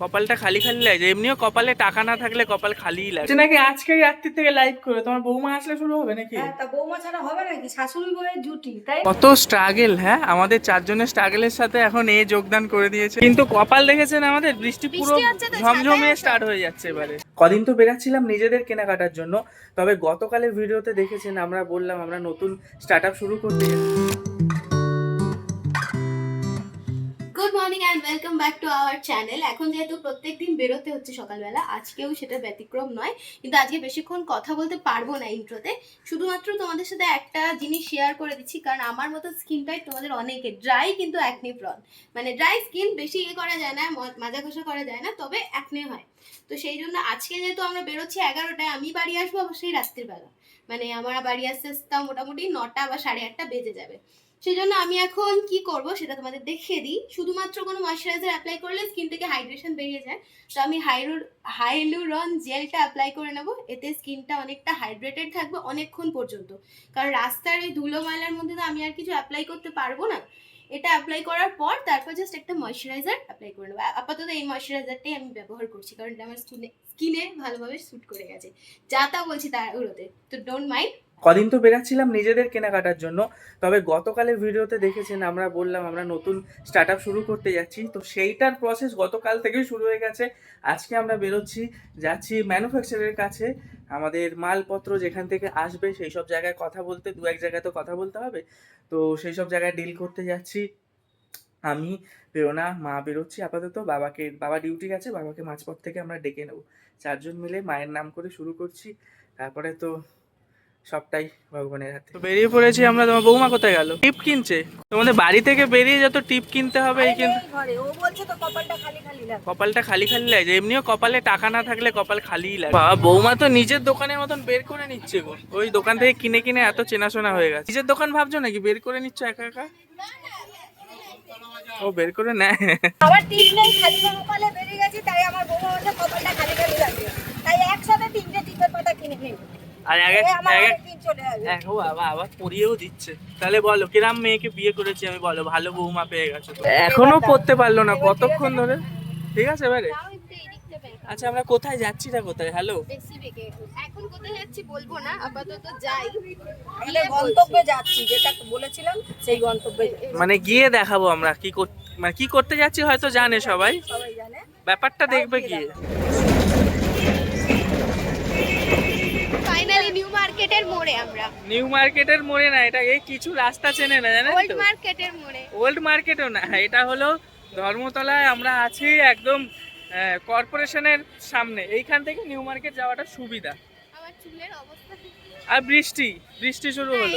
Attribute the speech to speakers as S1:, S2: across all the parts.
S1: কপালটা খালি খালি লাগে এমনিও কপালে টাকা না থাকলে কপাল খালিই লাগে নাকি আজকে রাত্রি থেকে লাইভ করে তোমার বৌমা আসলে শুরু হবে নাকি?
S2: হ্যাঁ তা বৌমা ছাড়া হবে নাকি? শাশুড়ি বউয়ের জুটি তাই
S1: কত স্ট্রাগেল হ্যাঁ? আমাদের চারজনের স্ট্রাগলের সাথে এখন এ যোগদান করে দিয়েছে। কিন্তু কপাল দেখেছেন আমাদের বৃষ্টি পুরো ঝমঝমিয়ে স্টার্ট হয়ে যাচ্ছে এবারে। কদিন তো বেরাচ্ছিলাম নিজেদের কেনাকাটার জন্য তবে গতকালের ভিডিওতে দেখেছেন আমরা বললাম আমরা নতুন স্টার্ট আপ শুরু করতে
S3: and welcome back to our channel এখন যেহেতু প্রত্যেকদিন বেরোতে হচ্ছে সকালবেলা, আজকেও সেটা ব্যতিক্রম নয়, কিন্তু আজকে বেশিক্ষণ কথা বলতে পারব না ইন্ট্রোতে শুধুমাত্র তোমাদের সাথে একটা জিনিস শেয়ার করে দিচ্ছি, কারণ আমার মতো স্কিন টাইপ তোমাদের অনেকে ড্রাই কিন্তু অ্যাকনি প্রন মানে ড্রাই স্কিন বেশি ইয়ে করা যায় না মাজা ঘষা করা যায় না, তবে অ্যাকনে হয়। তো সেই জন্য আজকে যেহেতু আমরা বেরোচ্ছি এগারোটায়, আমি বাড়ি আসব অবশ্যই রাত্রিবেলা। মানে আমার বাড়ি আসতে আসতে মোটামুটি নটা বা সাড়ে আটটা বেজে যাবে। সেই জন্য আমি এখন কি করব সেটা তোমাদের দেখিয়ে দিই। শুধুমাত্র কোনো ময়শ্চারাইজার অ্যাপ্লাই করলে স্কিন থেকে হাইড্রেশন বেরিয়ে যায়। তো আমি হাইরুর হাইলুরন জেলটা অ্যাপ্লাই করে নেব। এতে স্কিনটা অনেকটা হাইড্রেটেড থাকবে অনেকক্ষণ পর্যন্ত। কারণ রাস্তার এই ধুলো ময়লার মধ্যে তো আমি আর কিছু অ্যাপ্লাই করতে পারব না। এটা অ্যাপ্লাই করার পর তারপর জাস্ট একটা ময়শ্চারাইজার অ্যাপ্লাই করে নেব। আপাতত এই ময়শ্চারাইজারটাই আমি ব্যবহার করছি, কারণ এটা আমার স্কিনে স্কিনে ভালোভাবে স্যুট করে গেছে। যা তা বলছি তার ওগুলোতে তো ডোন্ট মাইন্ড
S1: কদিন তো বেরাচ্ছিলাম নিজেদের কেনাকাটার জন্য, তবে গতকালের ভিডিওতে দেখেছেন, আমরা বললাম আমরা নতুন স্টার্ট শুরু করতে যাচ্ছি, তো সেইটার প্রসেস গতকাল থেকেই শুরু হয়ে গেছে। আজকে আমরা বেরোচ্ছি, যাচ্ছি ম্যানুফ্যাকচারের কাছে, আমাদের মালপত্র যেখান থেকে আসবে সেই সব জায়গায় কথা বলতে, দু এক জায়গায় তো কথা বলতে হবে, তো সেই সব জায়গায় ডিল করতে যাচ্ছি। আমি বেরোনা মা বেরোচ্ছি, আপাতত বাবাকে, বাবা ডিউটি গেছে, বাবাকে মাঝপথ থেকে আমরা ডেকে নেব। চারজন মিলে মায়ের নাম করে শুরু করছি, তারপরে তো সবটাই ভগবানের হাতে। বেরিয়ে পড়েছি আমরা তোমার বৌমা কোথায় গেল? টিপ কিনছে। তোমাদের বাড়ি থেকে বেরিয়ে যত টিপ কিনতে হবে এই কিন্তু
S2: এই ঘরে ও বলছে তো কপালটা খালি খালি লাগে
S1: কপালটা খালি খালি লাগে এমনিও কপালে টাকা না থাকলে কপাল খালিই লাগে বাবা বৌমা তো নিজের দোকানের মতন বের করে নিচ্ছে গো। ওই দোকান থেকে কিনে কিনে এত চেনাশোনা হয়ে গেছে। নিজের দোকান ভাবছ নাকি? বের করে নিচ্ছ একা একা? ও বের করে নেয়।
S2: আমার টিপ নেই খালি কপালে বেরিয়ে গেছি তাই আমার বৌমা বলছে কপালটা খালি খালি লাগে তাই একসাথে তিনটে টিপের পাতা কিনে নিই
S1: আর এক এক বাবা আবার পরিয়েও দিচ্ছে। তাহলে বলো কিরাম মেয়েকে বিয়ে করেছি আমি বলো ভালো বৌমা পেয়ে গেছো তো। এখনও পড়তে পারল না কতক্ষণ ধরে? ঠিক আছে এবারে। আচ্ছা আমরা কোথায় যাচ্ছি না কোথায়? হ্যালো
S3: এখন কোথায় যাচ্ছি বলব না আপাতত যাই।
S2: আমাদের গন্তব্যে যাচ্ছি যেটা বলেছিলাম সেই গন্তব্যে
S1: মানে গিয়ে দেখাবো আমরা কি মানে কি করতে যাচ্ছি হয়তো জানে সবাই।
S2: সবাই
S1: ব্যাপারটা দেখবে গিয়ে
S3: মার্কেটের মোড়ে আমরা।
S1: নিউ মার্কেটের মোড়ে না এটা এই কিছু রাস্তা চেনে না জানেন
S3: ওল্ড
S1: তো?
S3: মার্কেটের মোড়ে।
S1: ওল্ড মার্কেটও না এটা হলো ধর্মতলায় আমরা আছি একদম কর্পোরেশনের সামনে। এইখান থেকে নিউ মার্কেট যাওয়াটা সুবিধা।
S3: আমার চুলের অবস্থা
S1: আর বৃষ্টি বৃষ্টি শুরু হলো।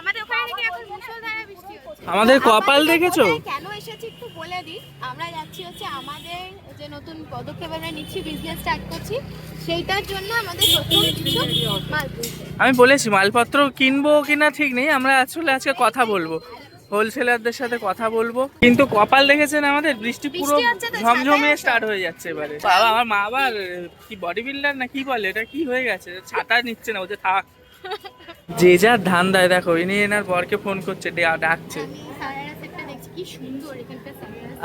S3: আমাদের ওখানে নাকি এখন মুষলধারে বৃষ্টি হচ্ছে।
S1: আমাদের কপাল দেখেছ?
S3: কেন এসেছি একটু বলে দিই। আমরা যাচ্ছি হচ্ছে আমাদের যে নতুন পদক্ষেপ আমরা নিচ্ছি বিজনেস স্টার্ট করছি সেইটার জন্য আমাদের প্রথম কিছু মাল
S1: আমি বলেছি মালপত্র কিনবো কিনা ঠিক নেই আমরা আসলে আজকে কথা বলব। হোলসেলারদের সাথে কথা বলব। কিন্তু কপাল দেখেছেন আমাদের? বৃষ্টি পুরো
S3: আছে।
S1: স্টার্ট হয়ে যাচ্ছে এবারে। বাবা আমার মা আবার কি বডি বিল্ডার না কি বলে? এটা কি হয়ে গেছে? ছাতা নিচ্ছে না ওদের থাক। যে যার ধান দেয় দেখো ইনি এনার বরকে ফোন করছে ডাকছে।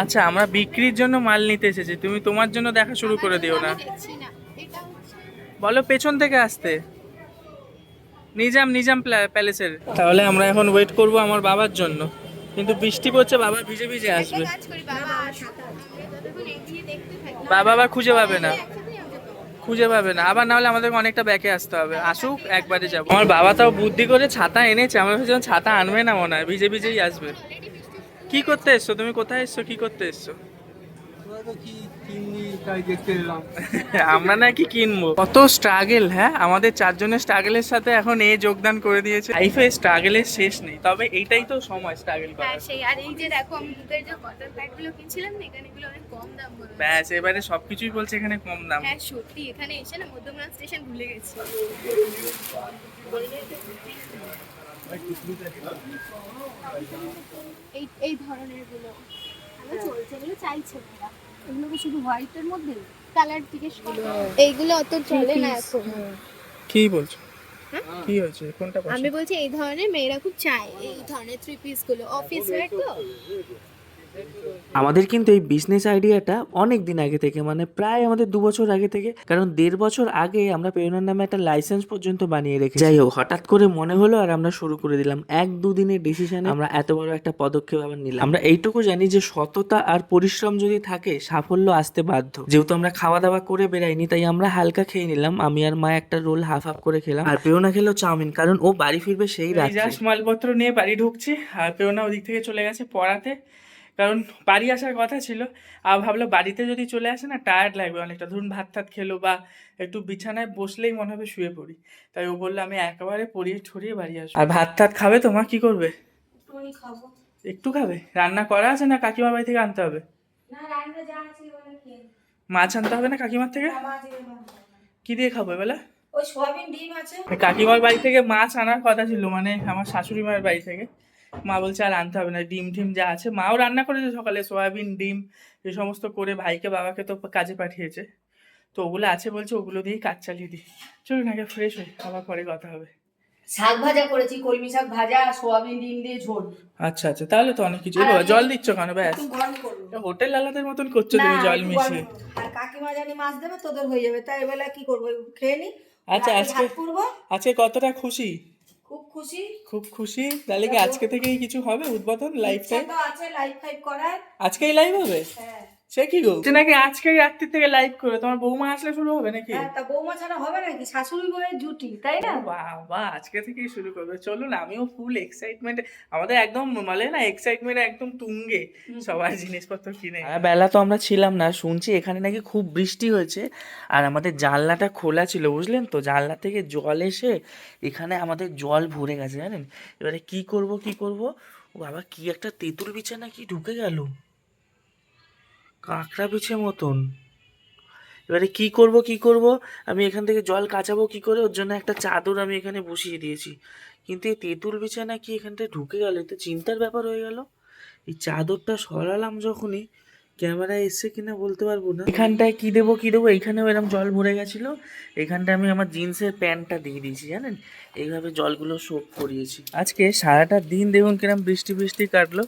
S1: আচ্ছা আমরা বিক্রির জন্য মাল নিতে এসেছি তুমি তোমার জন্য দেখা শুরু করে দিও না। বলো পেছন থেকে আসতে। নিজাম নিজাম প্যালেসের। তাহলে আমরা এখন ওয়েট করব আমার বাবার জন্য। কিন্তু বৃষ্টি পড়ছে বাবা ভিজে ভিজে আসবে।
S3: বাবা
S1: আবার খুঁজে পাবে না। খুঁজে পাবে না। আবার না হলে আমাদেরকে অনেকটা ব্যাকে আসতে হবে। আসুক, একবারে যাব। আমার বাবা তাও বুদ্ধি করে ছাতা এনেছে। আমার যখন ছাতা আনবে না মনে হয়। ভিজে ভিজেই আসবে। কি করতে এসছো? তুমি কোথায় এসছো? কি করতে এসছো? আমরা নাকি কিনবো। কত স্ট্রাগেল হ্যাঁ? আমাদের চারজনের স্ট্রাগলের সাথে এখন এ যোগদান করে দিয়েছে। লাইফে স্ট্রাগলের শেষ নেই তবে এইটাই তো সময় স্ট্রাগল
S3: হ্যাঁ
S1: করার
S3: সেই আর এই যে দেখো আমি দুধের যে কটন প্যাডগুলো কিনছিলাম না এখানে এগুলো অনেক কম দাম বলে
S1: ব্যাস এবারে সবকিছুই বলছে এখানে কম দাম।
S3: হ্যাঁ সত্যি এখানে এসে না মধ্যমগ্রাম স্টেশন ভুলে গেছি। এই এই ধরনেরগুলো। চলছে এগুলো চাইছে ওরা
S2: এগুলো কি শুধু হোয়াইটের মধ্যে
S3: কালার জিজ্ঞেস করো। এইগুলো অত চলে না এখন।
S1: কি বলছো? কি হয়েছে? কোনটা
S3: আমি বলছি এই ধরনের মেয়েরা খুব চায় এই ধরনের থ্রি পিসগুলো। অফিস ওয়্যার তো?
S1: আমাদের কিন্তু এই বিজনেস আইডিয়াটা অনেক দিন আগে থেকে মানে প্রায় আমাদের দু বছর আগে থেকে কারণ দেড় বছর আগে আমরা পেওনার নামে একটা লাইসেন্স পর্যন্ত বানিয়ে রেখে যাই হোক হঠাৎ করে মনে হলো আর আমরা শুরু করে দিলাম। এক দুদিনের ডিসিশনে আমরা এত বড় একটা পদক্ষেপ আবার নিলাম। আমরা এইটুকু জানি যে সততা আর পরিশ্রম যদি থাকে সাফল্য আসতে বাধ্য। যেহেতু আমরা খাওয়া দাওয়া করে বেরাইনি তাই আমরা হালকা খেয়ে নিলাম। আমি আর মা একটা রোল হাফ হাফ করে খেলাম। আর পেওনা খেলো চাউমিন কারণ ও বাড়ি ফিরবে সেই রাত মালপত্র নিয়ে বাড়ি ঢুকছে আর পেওনা ওদিক থেকে চলে গেছে পড়াতে। কারণ বাড়ি আসার কথা ছিল। আর ভাবলো বাড়িতে যদি চলে আসে না টায়ার্ড লাগবে অনেকটা। ধরুন ভাত টাত খেলো বা একটু বিছানায় বসলেই মনে হবে শুয়ে পড়ি। তাই ও বলল আমি একেবারে পড়িয়ে ছড়িয়ে বাড়ি আসব। আর ভাত টাত খাবে তো মা কি করবে?
S2: খাব।
S1: একটু খাবে? রান্না করা আছে না কাকিমার বাড়ি থেকে আনতে হবে। মাছ আনতে হবে না কাকিমার থেকে? কি দিয়ে খাব
S2: আছে।
S1: কাকিমার বাড়ি থেকে মাছ আনার কথা ছিল মানে আমার শাশুড়ি মায়ের বাড়ি থেকে। মা বলছে আর আনতে হবে না ডিম টিম যা আছে। মাও রান্না করেছে সকালে সয়াবিন ডিম এই সমস্ত করে ভাইকে বাবাকে তো কাজে পাঠিয়েছে। তো ওগুলো আছে বলছে ওগুলো দিয়েই কাজ চালিয়ে দিই। চলুন আগে ফ্রেশ হই আবার পরে কথা হবে।
S2: শাক ভাজা করেছি কলমি শাক ভাজা সোয়াবিন ডিম দিয়ে ঝোল।
S1: আচ্ছা আচ্ছা তাহলে তো অনেক কিছু জল দিচ্ছ কেন? ব্যাস। হোটেল আলাদের মতন করছ তুমি জল মিশিয়ে।
S2: আর কাকিমা জানি মাছ দেবে তোদের হয়ে যাবে। তাই এবেলা কি করব? খেয়ে নি।
S1: আচ্ছা, আজকে-
S2: করব।
S1: আজকে কতটা খুশি?
S2: খুব খুশি।
S1: খুব খুশি। তাহলে কি আজকে থেকেই কিছু হবে উদ্বোধন? লাইফ
S2: টাইম আছে লাইভ ফাইভ করার।
S1: আজকেই লাইভ হবে?
S2: হ্যাঁ।
S1: সে কি গো? নাকি আজকেই রাত্রি থেকে লাইভ করে তোমার বৌমা আসলে শুরু হবে নাকি?
S2: হ্যাঁ, তা বৌমা ছাড়া হবে নাকি? শাশুড়ি বউয়ের জুটি তাই না?
S1: বাবা আজকে থেকেই শুরু করবে। চলুন আমিও ফুল এক্সাইটমেন্ট আমাদের একদম মানে না এক্সাইটমেন্ট একদম তুঙ্গে সবার জিনিসপত্র কিনে। বেলা তো আমরা ছিলাম না শুনছি এখানে নাকি খুব বৃষ্টি হয়েছে। আর আমাদের জানলাটা খোলা ছিল বুঝলেন তো? জানলা থেকে জল এসে এখানে আমাদের জল ভরে গেছে জানেন? এবারে কি করব কি করব? ও বাবা কি একটা তেঁতুল বিছানা কি ঢুকে গেল? কাঁকড়া বিছে মতন। এবারে কি করব কি করব? আমি এখান থেকে জল কাচাবো কি করে? ওর জন্য একটা চাদর আমি এখানে বসিয়ে দিয়েছি। কিন্তু এই তেঁতুল বিছানা কি এখানটায় ঢুকে গেল? তো চিন্তার ব্যাপার হয়ে গেল। এই চাদরটা সরালাম যখনই ক্যামেরায় এসছে কিনা বলতে পারব না। এখানটায় কি দেবো কি দেবো? এইখানেও এরকম জল ভরে গেছিল। এখানটায় আমি আমার জিন্সের প্যান্টটা দিয়ে দিয়েছি, জানেন? এইভাবে জলগুলো শোক করিয়েছি। আজকে সারাটা দিন দেখুন কিরম বৃষ্টি বৃষ্টি কাটলো।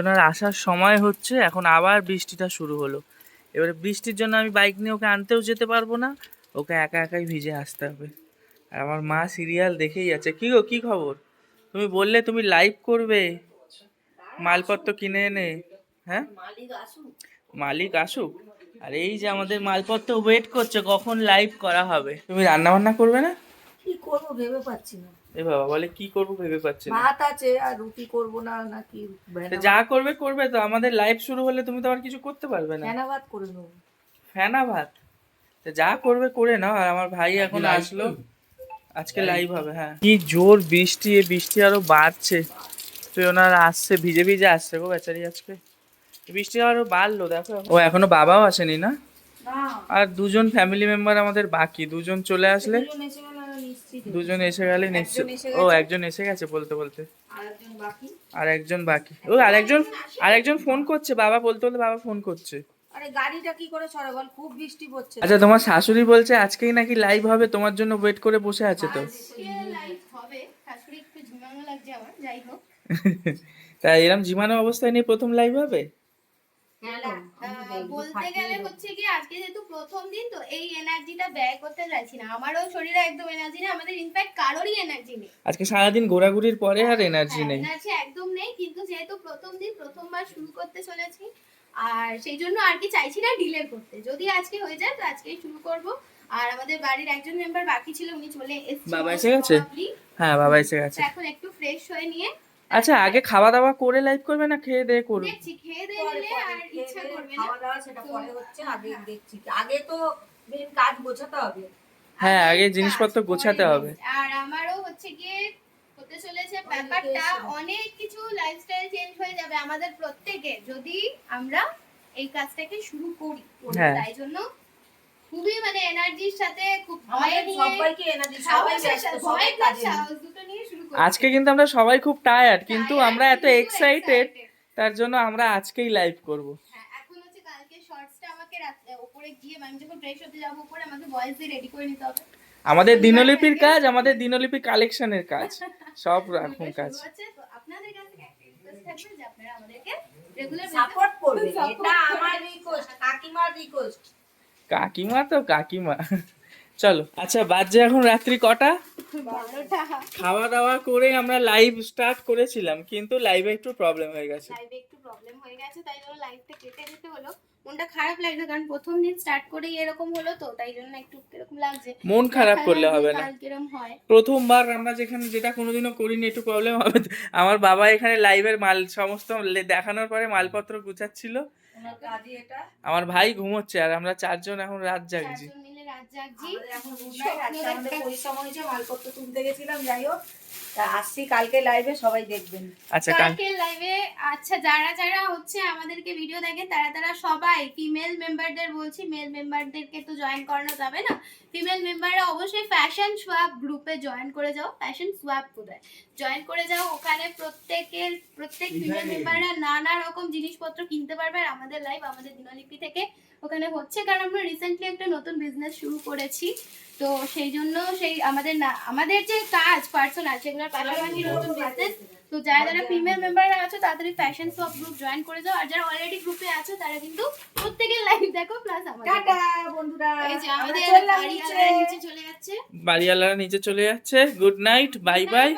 S1: ওনার আসার সময় হচ্ছে, এখন আবার বৃষ্টিটা শুরু হলো। এবারে বৃষ্টির জন্য আমি বাইক নিয়ে ওকে আনতেও যেতে পারব না। ওকে একা একাই ভিজে আসতে হবে। আর আমার মা সিরিয়াল দেখেই যাচ্ছে। কি গো, কী খবর? তুমি বললে তুমি লাইভ করবে। মালপত্র কিনে এনে। হ্যাঁ?
S2: মালিক আসুক।
S1: মালিক আসুক। আর এই যে আমাদের মালপত্র ওয়েট করছে কখন লাইভ করা হবে? তুমি রান্না বান্না করবে না?
S2: কি করব ভেবে পাচ্ছি না।
S1: এ বাবা বলে কি করব ভেবে পাচ্ছে না।
S2: ভাত আছে আর রুটি করব না নাকি
S1: যা করবে করবে তো। আমাদের লাইভ শুরু হলে তুমি তো আর কিছু করতে পারবে না।
S2: ফেনা ভাত করে নেব।
S1: ফেনা ভাত? তো যা করবে করে নাও। আর আমার ভাই এখন আসলো। আজকে লাইভ হবে হ্যাঁ। কি জোর বৃষ্টি এই বৃষ্টি আরও বাড়ছে। তো ওনার আসছে ভিজে ভিজে আসছে গো বেচারি আজকে। বৃষ্টি আরও বাড়লো দেখো ও এখনও বাবাও আসেনি না?
S2: না।
S1: আর দুজন ফ্যামিলি মেম্বার আমাদের বাকি দুজন চলে আসলে?
S2: দুজন এসে গেলে
S1: নিশ্চয় ও একজন এসে গেছে বলতে বলতে।
S2: আর একজন বাকি?
S1: আর একজন বাকি। ও আরেকজন আরেকজন ফোন করছে বাবা বলতে বলতে বাবা ফোন করছে।
S2: আরে গাড়িটা কি করে সরে বল খুব বৃষ্টি পড়ছে।
S1: আচ্ছা তোমার শাশুড়ি বলছে আজকেই নাকি লাইভ হবে তোমার জন্য ওয়েট করে বসে আছে তো।
S3: আজকে লাইভ হবে। শাশুড়ি একটু ঝুমানো লাগছে আমার যাই হোক।
S1: তাই এরকম জীবাণু অবস্থায় নিয়ে প্রথম লাইভ হবে
S2: কেন? আমি
S3: আহ,
S2: দেখব,
S3: বলতে গেলে হচ্ছে কি আজকে যেহেতু প্রথম দিন তো এই এনার্জিটা ব্যয় করতে চাইছি না। আমারও শরীরে একদম এনার্জি নেই আমাদের ইনফ্যাক্ট কারোরই এনার্জি নেই।
S1: আজকে সারাদিন ঘোরাঘুরির পরে আর এনার্জি নেই।
S3: এনার্জি একদম নেই কিন্তু যেহেতু প্রথম দিন প্রথমবার শুরু করতে চলেছি আর সেই জন্য আর কি চাইছি না ডিলে করতে। যদি আজকে হয়ে যায় তো আজকেই শুরু করব। আর আমাদের বাড়ির একজন মেম্বার বাকি ছিল উনি চলে এসেছেন
S1: বাবা এসে গেছে? হ্যাঁ বাবা এসে গেছে।
S3: এখন একটু ফ্রেশ হয়ে নিয়ে
S1: আচ্ছা আগে খাওয়া দাওয়া করে লাইভ করবে না খেয়ে দিয়ে করবে?
S3: দেখছি খেয়ে দিয়ে নিলে আর ইচ্ছা করবে না।
S2: খাওয়া দাওয়া সেটা পরে হচ্ছে আগে দেখছি। আগে তো মেন কাজ গোছাতে হবে।
S1: হ্যাঁ আগে জিনিসপত্র গোছাতে হবে।
S3: আর আমারও হচ্ছে গিয়ে হতে চলেছে ব্যাপারটা অনেক কিছু লাইফস্টাইল চেঞ্জ হয়ে যাবে আমাদের প্রত্যেকে যদি আমরা এই কাজটাকে শুরু করি।
S1: হ্যাঁ।
S3: তাই জন্য খুবই মানে এনার্জির সাথে খুব
S2: সবাইকে এনার্জি সবাই
S3: দুটো নিয়ে শুরু করি
S1: আজকে কিন্তু আমরা সবাই খুব টায়ার্ড কিন্তু আমরা এত এক্সাইটেড তার জন্য আমরা আজকেই লাইভ করব।
S3: হ্যাঁ, এখন হচ্ছে কালকে শর্টসটা আমাকে রাত- উপরে গিয়ে আমি যখন ফ্রেশ হতে যাব উপরে আমাকে ভয়েস দিয়ে রেডি করে নিতে হবে।
S1: আমাদের দিনলিপির কাজ আমাদের দিনলিপি কালেকশনের কাজ সব রকম কাজ।
S3: আপনাদের কাছে আপনারা আমাদেরকে রেগুলার
S2: সাপোর্ট করবে এটা আমার রিকোয়েস্ট কাকিমার রিকোয়েস্ট
S1: কাকিমা তো কাকিমা। চলো। আচ্ছা বাজে এখন রাত্রি কটা? খাওয়া দাওয়া করে আমরা লাইভ স্টার্ট করেছিলাম কিন্তু লাইভে একটু প্রবলেম হয়ে গেছে।
S3: লাইভে একটু প্রবলেম হয়ে গেছে তাই জন্য লাইভটা কেটে দিতে হলো। মনটা খারাপ লাগছে কারণ প্রথম দিন স্টার্ট করেই এরকম হলো তো তাই জন্য একটু এরকম লাগছে।
S1: মন খারাপ করলে হবে না।
S3: হয়।
S1: প্রথমবার আমরা যেখানে যেটা কোনোদিনও করিনি একটু প্রবলেম হবে। আমার বাবা এখানে লাইভের মাল সমস্ত দেখানোর পরে মালপত্র গুছাচ্ছিল। আমার ভাই ঘুমোচ্ছে আর আমরা চারজন এখন রাত জাগছি।
S2: পরিশ্রম হয়েছে মালপত্র তুলতে গেছিলাম যাই হোক। আসছি কালকে লাইভে সবাই দেখবেন।
S1: আচ্ছা
S3: কালকে লাইভে আচ্ছা যারা যারা হচ্ছে আমাদেরকে ভিডিও দেখে তারা তারা সবাই ফিমেল মেম্বারদের বলছি মেল মেম্বারদেরকে তো জয়েন করানো যাবে না। ফিমেল মেম্বাররা অবশ্যই ফ্যাশন সোয়াপ গ্রুপে জয়েন করে যাও ফ্যাশন সোয়াপ জয়েন করে যাও ওখানে প্রত্যেকের প্রত্যেক ফিমেল মেম্বাররা নানা রকম জিনিসপত্র কিনতে পারবে আর আমাদের লাইভ আমাদের দিনলিপি থেকে। ওখানে হচ্ছে কারণ আমরা রিসেন্টলি একটা নতুন বিজনেস শুরু করেছি। তো সেই জন্য সেই আমাদের না আমাদের যে কাজ পার্সোনাল সেগুলোর পাশাপাশি নতুন বিজনেস তো যারা যারা ফিমেল মেম্বাররা আছো তাড়াতাড়ি ফ্যাশন সব গ্রুপ জয়েন করে যাও। আর যারা অলরেডি গ্রুপে আছো তারা কিন্তু প্রত্যেকের লাইভ দেখো প্লাস আমাদের।
S2: টাটা বন্ধুরা।
S3: এই যে আমাদের বাড়িওয়ালারা
S2: নিচে।
S3: নিচে চলে যাচ্ছে।
S1: বাড়িওয়ালারা নিচে চলে যাচ্ছে। গুড নাইট বাই বাই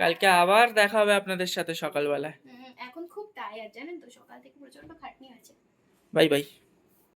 S1: কালকে আবার দেখা হবে আপনাদের সাথে সকালবেলায়।
S3: এখন খুব টায়ার্ড জানেন তো? সকাল থেকে প্রচণ্ড খাটনি আছে
S1: বাই বাই